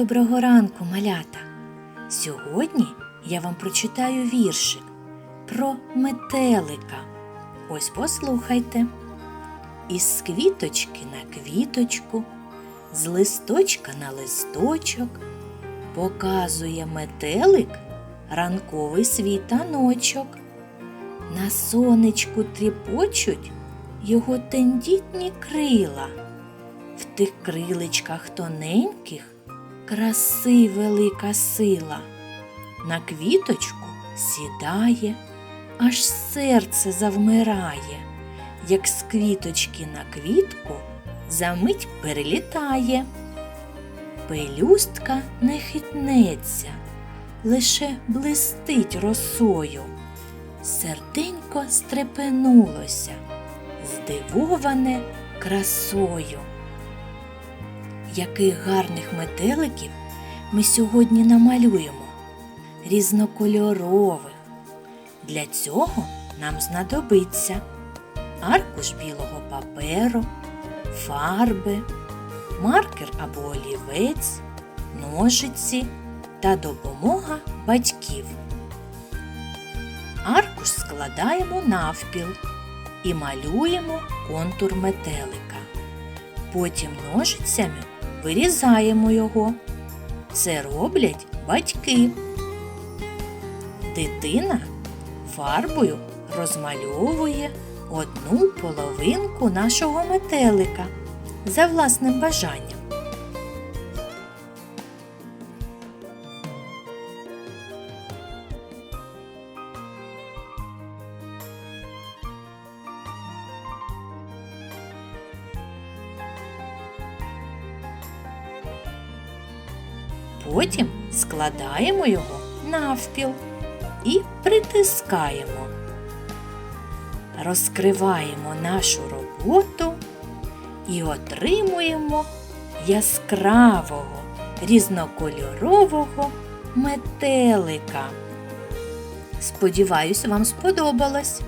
Доброго ранку, малята! Сьогодні я вам прочитаю віршик про метелика. Ось послухайте. Із квіточки на квіточку, з листочка на листочок показує метелик ранковий світаночок. На сонечку тріпочуть його тендітні крила. В тих крилечках тоненьких краси велика сила. На квіточку сідає, аж серце завмирає, як з квіточки на квітку замить перелітає. Пелюстка не хитнеться, лише блистить росою. Серденько стрепенулося, здивоване красою. Яких гарних метеликів ми сьогодні намалюємо, різнокольорових. Для цього нам знадобиться аркуш білого паперу, фарби, маркер або олівець, ножиці та допомога батьків. Аркуш складаємо навпіл і малюємо контур метелика. Потім ножицями вирізаємо його. Це роблять батьки. Дитина фарбою розмальовує одну половинку нашого метелика за власним бажанням. Потім складаємо його навпіл і притискаємо. Розкриваємо нашу роботу і отримуємо яскравого різнокольорового метелика. Сподіваюсь, вам сподобалось.